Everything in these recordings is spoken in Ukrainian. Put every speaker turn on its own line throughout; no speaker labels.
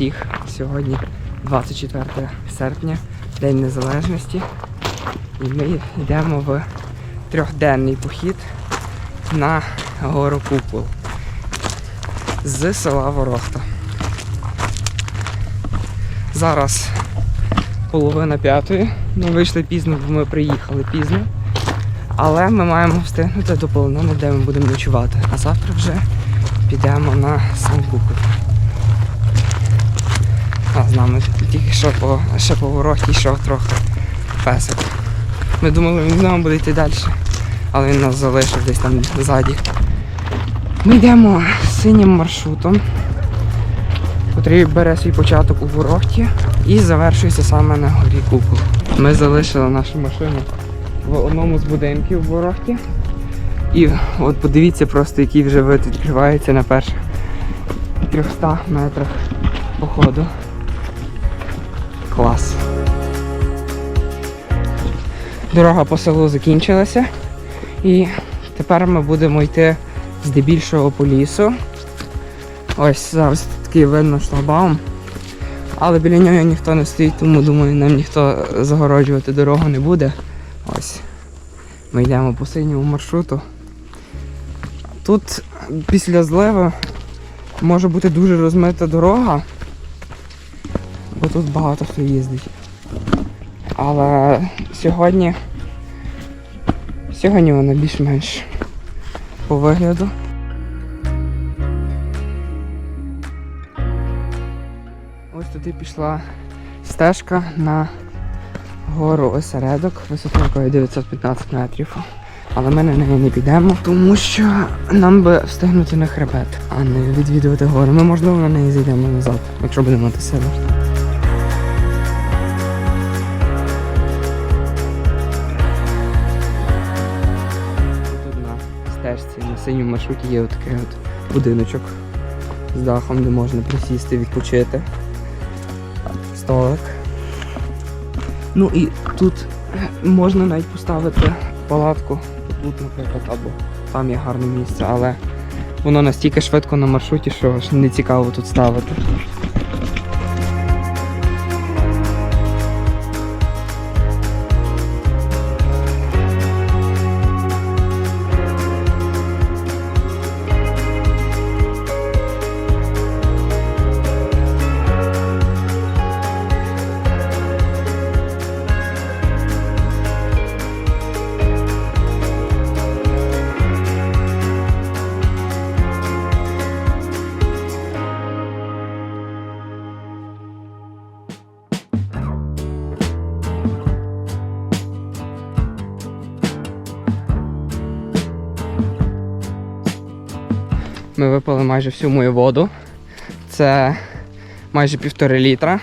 Всіх! Сьогодні 24 серпня, День Незалежності. І ми йдемо в трьохденний похід на гору Купол з села Ворохта. Зараз половина п'ятої. Ми вийшли пізно, бо ми приїхали пізно. Але ми маємо встигнути до полонини, де ми будемо ночувати. А завтра вже підемо на сам Купол. З нами тільки що по, ще по ворохті йшов трохи песик. Ми думали, він з нами буде йти далі, але він нас залишив десь там ззаді. Ми йдемо синім маршрутом, який бере свій початок у ворохті і завершується саме на горі Купол. Ми залишили нашу машину в одному з будинків в ворохті. І от подивіться просто, який вже вид відкривається на перших 300 метрах походу. Клас. Дорога по селу закінчилася. І тепер ми будемо йти здебільшого по лісу. Ось зараз такий видно шлагбаум. Але біля нього ніхто не стоїть, тому думаю, нам ніхто загороджувати дорогу не буде. Ось. Ми йдемо по синьому маршруту. Тут після зливи може бути дуже розмита дорога, бо тут багато хто їздить. Але сьогодні сьогодні вона більш-менш по вигляду. Ось туди пішла стежка на гору осередок висотою 915 метрів. Але ми на неї не підемо, тому що нам би встигнути на хребет, а не відвідувати гору. Ми можливо на неї зайдемо назад, якщо будемо мати сили. На синьому маршруті є отакий от будиночок з дахом, де можна присісти, відпочити. Столик. Ну і тут можна навіть поставити палатку. Тут, наприклад, або там є гарне місце, але воно настільки швидко на маршруті, що не цікаво тут ставити. Ми випили майже всю мою воду. Це майже півтори літра.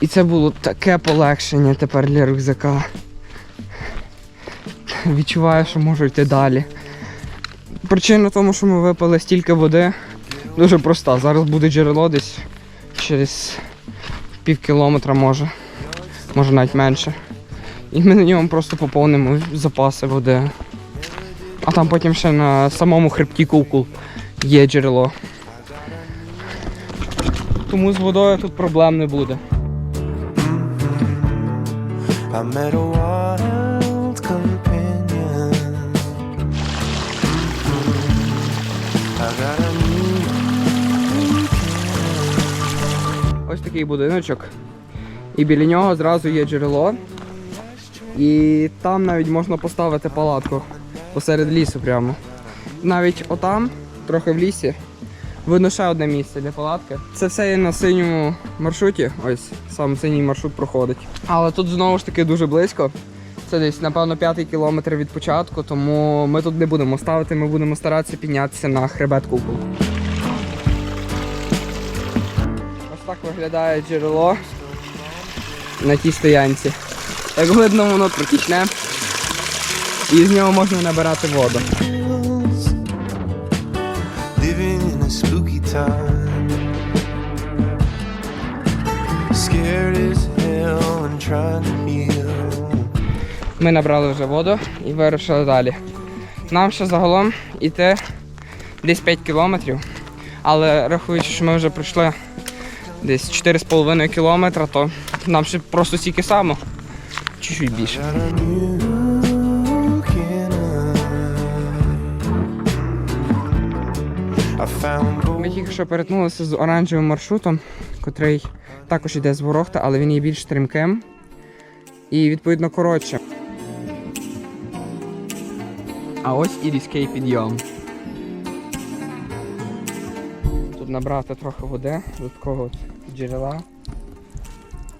І це було таке полегшення тепер для рюкзака. Відчуваю, що можу йти далі. Причина в тому, що ми випили стільки води, дуже проста. Зараз буде джерело десь через пів кілометра може, може навіть менше. І ми на ньому просто поповнимо запаси води. А там потім ще на самому хребті кукул є джерело. Тому з водою тут проблем не буде. Ось такий будиночок. І біля нього зразу є джерело. І там навіть можна поставити палатку посеред лісу прямо. Навіть отам, трохи в лісі, видно ще одне місце для палатки. Це все є на синьому маршруті. Ось сам синій маршрут проходить. Але тут знову ж таки дуже близько. Це десь, напевно, п'ятий кілометр від початку, тому ми тут не будемо ставити, ми будемо старатися піднятися на хребет купол. Ось так виглядає джерело на тій стоянці. Як видно, воно протічне. І з нього можна набирати воду. Ми набрали вже воду і вирушили далі. Нам ще загалом іти десь 5 кілометрів, але рахуючи, що ми вже пройшли десь 4,5 кілометра, то нам ще просто стільки само. Чуть-чуть більше. Ми тільки що перетнулися з оранжевим маршрутом, котрий також йде з Ворохта, але він є більш стрімким і відповідно коротше. А ось і різкий підйом. Тут набрати трохи води до такого джерела,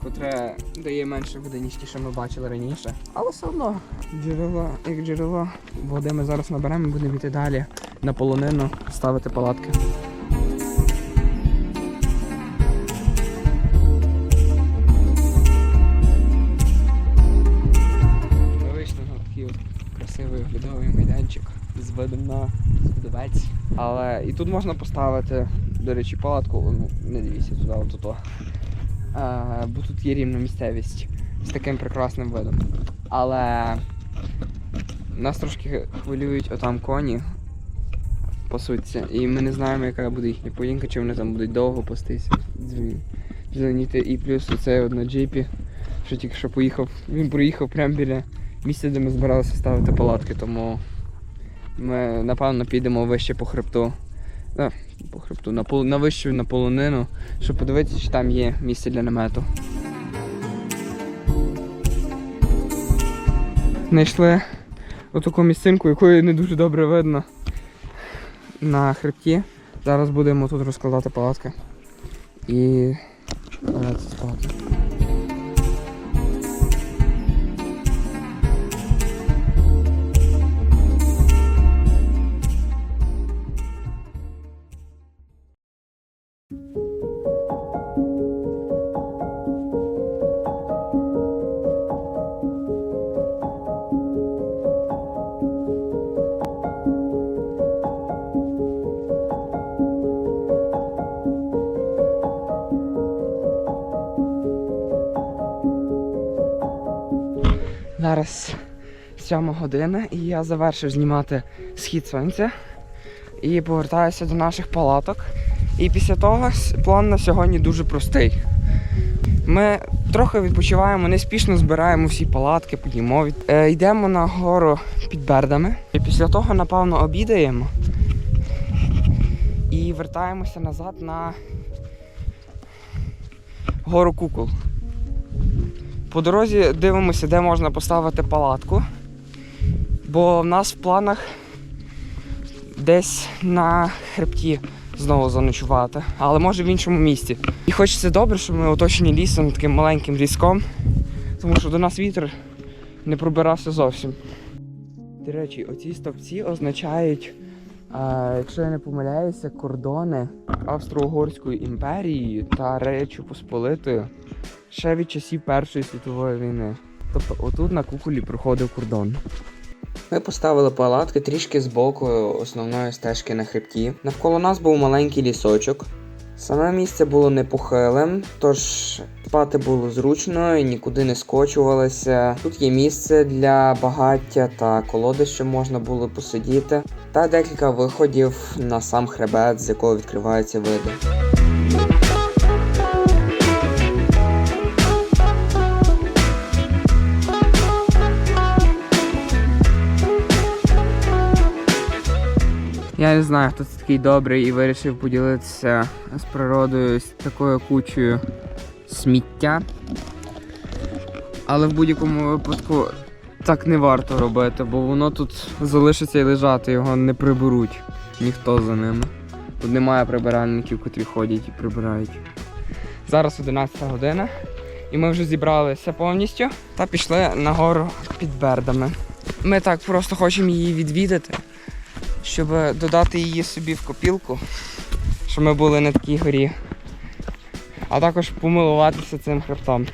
котре дає менше води, ніж ті, що ми бачили раніше. Але все одно джерело, як джерело, води ми зараз наберемо будемо йти далі на полонину ставити палатки. Вийшли такий красивий оглядовий майданчик з видом на Скудовець. Але і тут можна поставити, до речі, палатку, ну не дивіться туди, от ото. А, бо тут є рівна місцевість з таким прекрасним видом. Але нас трошки хвилюють отам коні. Пасуться. І ми не знаємо, яка буде їхня поведінка, чи вони там будуть довго пастися, дзвоніти. І плюс оцей на джипі, що тільки що поїхав. Він проїхав прямо біля місця, де ми збиралися ставити палатки, тому ми напевно підемо вище по хребту. По хребту, на, пол- на вищу на полонину, щоб подивитися, чи там є місце для намету. Знайшли отаку місцинку, якої не дуже добре видно на хребті. Зараз будемо тут розкладати палатки і лягатися спати. 7 година і я завершив знімати схід сонця і повертаюся до наших палаток. І після того план на сьогодні дуже простий. Ми трохи відпочиваємо, неспішно збираємо всі палатки, підіймо. Е, йдемо на гору під Бердами. І після того, напевно, обідаємо і вертаємося назад на гору Кукол. По дорозі дивимося, де можна поставити палатку. Бо в нас в планах десь на хребті знову заночувати, але може в іншому місці. І хочеться добре, щоб ми оточені лісом таким маленьким ліском, тому що до нас вітер не пробирався зовсім. До речі, оці стовпці означають, е, якщо я не помиляюся, кордони Австро-Угорської імперії та Речі Посполитої ще від часів Першої світової війни. Тобто отут на куколі проходив кордон. Ми поставили палатки трішки з боку основної стежки на хребті. Навколо нас був маленький лісочок. Саме місце було непохилим, тож спати було зручно і нікуди не скочувалися. Тут є місце для багаття та колоди, що можна було посидіти, та декілька виходів на сам хребет, з якого відкриваються види. Я не знаю, хто це такий добрий і вирішив поділитися з природою з такою кучею сміття. Але в будь-якому випадку так не варто робити, бо воно тут залишиться і лежати, його не приберуть ніхто за ними. Тут немає прибиральників, котрі ходять і прибирають. Зараз 11 година, і ми вже зібралися повністю та пішли на гору під Бердами. Ми так просто хочемо її відвідати щоб додати її собі в копілку, щоб ми були на такій горі. А також помилуватися цим хребтом.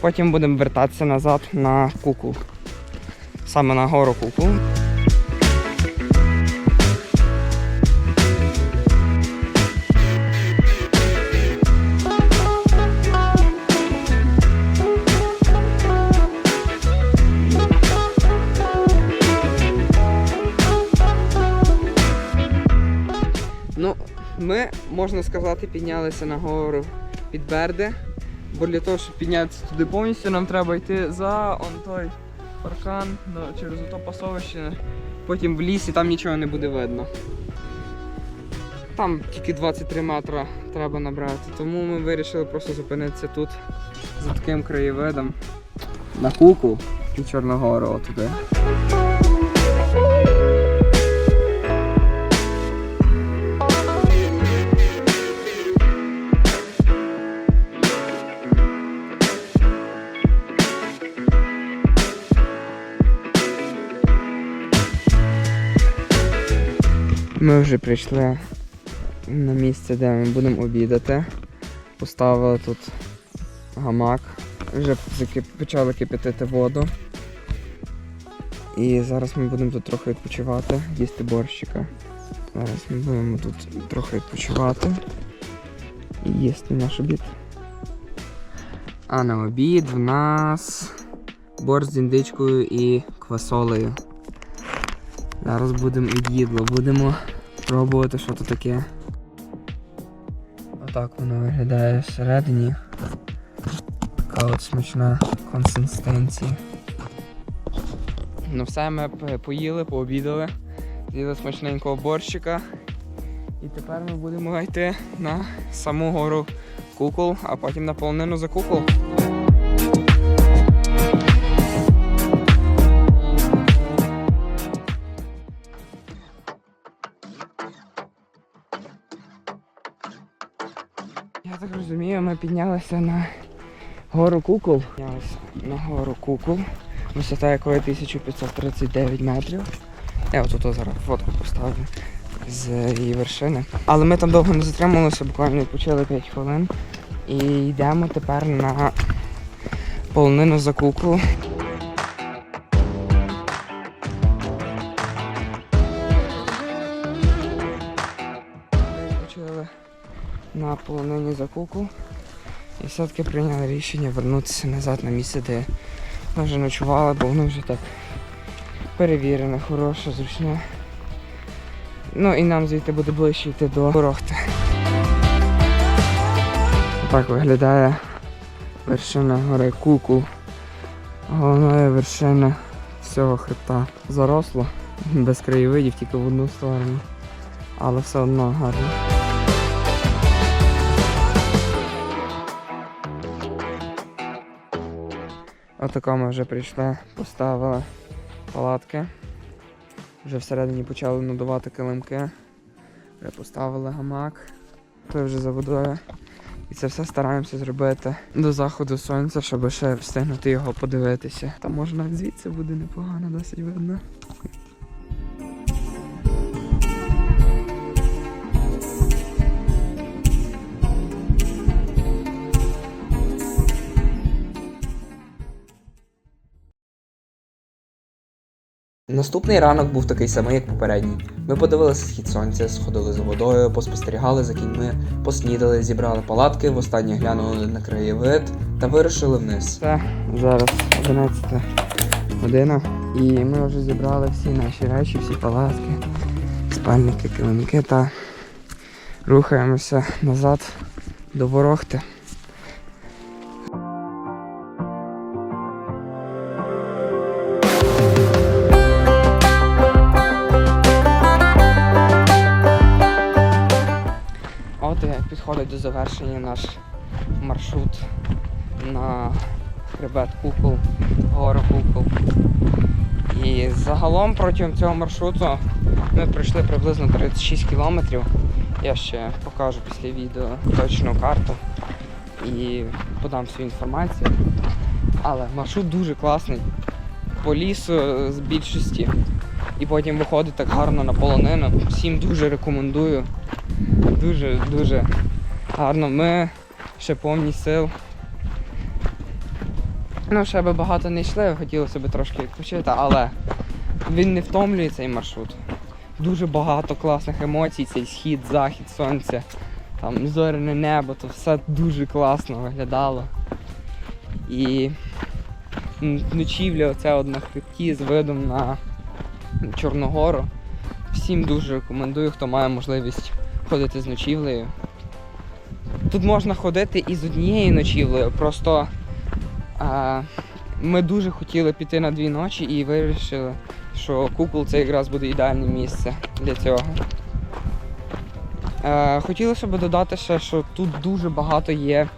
Потім будемо вертатися назад на куку. Саме на гору куку. Ми, можна сказати, піднялися на гору під Берди. Бо для того, щоб піднятися туди повністю, нам треба йти за он той паркан ну, через ото пасовище. Потім в ліс і там нічого не буде видно. Там тільки 23 метри треба набрати, тому ми вирішили просто зупинитися тут за таким краєвидом. На куку і Чорногору туди. Ми вже прийшли на місце, де ми будемо обідати. Поставили тут гамак. Вже почали кипятити воду. І зараз ми будемо тут трохи відпочивати, їсти борщика. Зараз ми будемо тут трохи відпочивати і їсти наш обід. А на обід в нас борщ з індичкою і квасолею. Зараз будемо їдло, будемо пробувати, що то таке. Отак воно виглядає всередині. Така от смачна консистенція. Ну все, ми поїли, пообідали, з'їли смачненького борщика. І тепер ми будемо йти на саму гору кукол, а потім на полонину за кукол. Піднялися на гору кукол. Піднялися на гору кукол, висота якої 1539 метрів. Я от тут зараз фотку поставлю з її вершини. Але ми там довго не затрималися, буквально відпочили 5 хвилин. І йдемо тепер на полонину за. Відпочили на полонині за куку. І все-таки прийняли рішення вернутися назад на місце, де ми вже ночували, бо воно вже так перевірене, хороше, зручне. Ну і нам звідти буде ближче йти до Ворохти. Так виглядає вершина гори Куку. Головна вершина всього хребта. Заросло, без краєвидів, тільки в одну сторону. Але все одно гарно. Отако ми вже прийшли, поставили палатки. Вже всередині почали надувати килимки. Вже поставили гамак. той вже за водою. І це все стараємося зробити до заходу сонця, щоб ще встигнути його подивитися. Та може навіть звідси буде непогано, досить видно. Наступний ранок був такий самий, як попередній. Ми подивилися схід сонця, сходили за водою, поспостерігали за кіньми, поснідали, зібрали палатки, востаннє глянули на краєвид та вирушили вниз. Це зараз 11 година, і ми вже зібрали всі наші речі, всі палатки, спальники, килимки та рухаємося назад до Ворохти. Завершення наш маршрут на хребет Кукол, гору Кукол. І загалом протягом цього маршруту ми пройшли приблизно 36 кілометрів. Я ще покажу після відео точну карту і подам свою інформацію. Але маршрут дуже класний. По лісу з більшості. І потім виходить так гарно на полонину. Всім дуже рекомендую. Дуже, дуже гарно. Ми ще повні сил. Ну, ще би багато не йшли, хотілося б трошки відпочити, але він не втомлює цей маршрут. Дуже багато класних емоцій, цей схід, захід, сонця, там зоряне небо, то все дуже класно виглядало. І ночівля оця от на хребті з видом на Чорногору. Всім дуже рекомендую, хто має можливість ходити з ночівлею. Тут можна ходити і з однією ночівлею. Просто е, ми дуже хотіли піти на дві ночі і вирішили, що купол це якраз буде ідеальне місце для цього. Е, хотілося б додати ще, що тут дуже багато є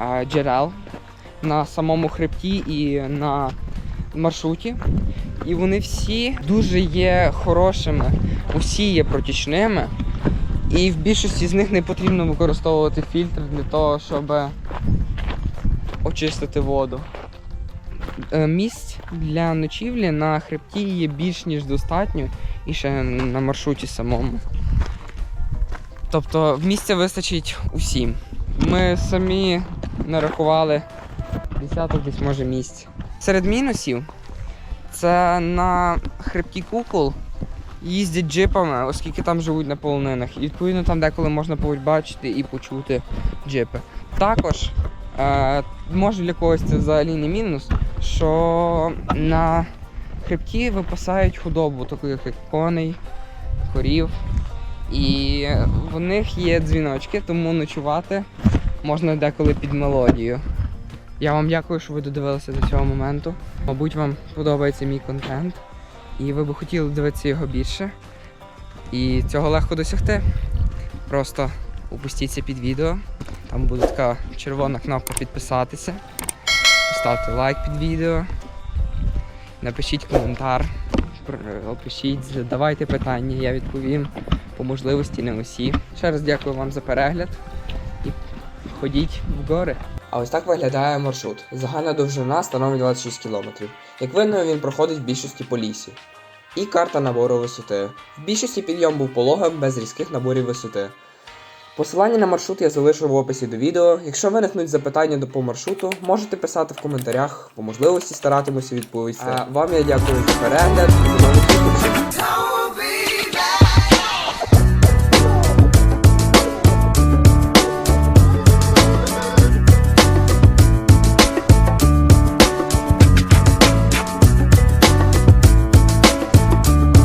е, джерел на самому хребті і на маршруті. І вони всі дуже є хорошими, усі є протічними. І в більшості з них не потрібно використовувати фільтр для того, щоб очистити воду. Е, Місць для ночівлі на хребті є більш ніж достатньо і ще на маршруті самому. Тобто місця вистачить усім. Ми самі нарахували десяток десь може місць. Серед мінусів це на хребті кукол їздять джипами, оскільки там живуть на полонинах. І відповідно там деколи можна побачити і почути джипи. Також е, може для когось це взагалі не мінус, що на хребті випасають худобу, таку як коней, корів. І в них є дзвіночки, тому ночувати можна деколи під мелодію. Я вам дякую, що ви додивилися до цього моменту. Мабуть, вам подобається мій контент, і ви би хотіли дивитися його більше. І цього легко досягти. Просто опустіться під відео. Там буде така червона кнопка підписатися. Поставте лайк під відео. Напишіть коментар. Опишіть, задавайте питання, я відповім по можливості не усі. Ще раз дякую вам за перегляд і ходіть в гори. А ось так виглядає маршрут. Загальна довжина становить 26 км. Як видно, він проходить в більшості по лісі. І карта набору висоти. В більшості підйом був пологим без різких наборів висоти. Посилання на маршрут я залишу в описі до відео. Якщо виникнуть запитання до по маршруту, можете писати в коментарях, по можливості старатимуся відповісти. А вам я дякую за перегляд і до нових зустрічей.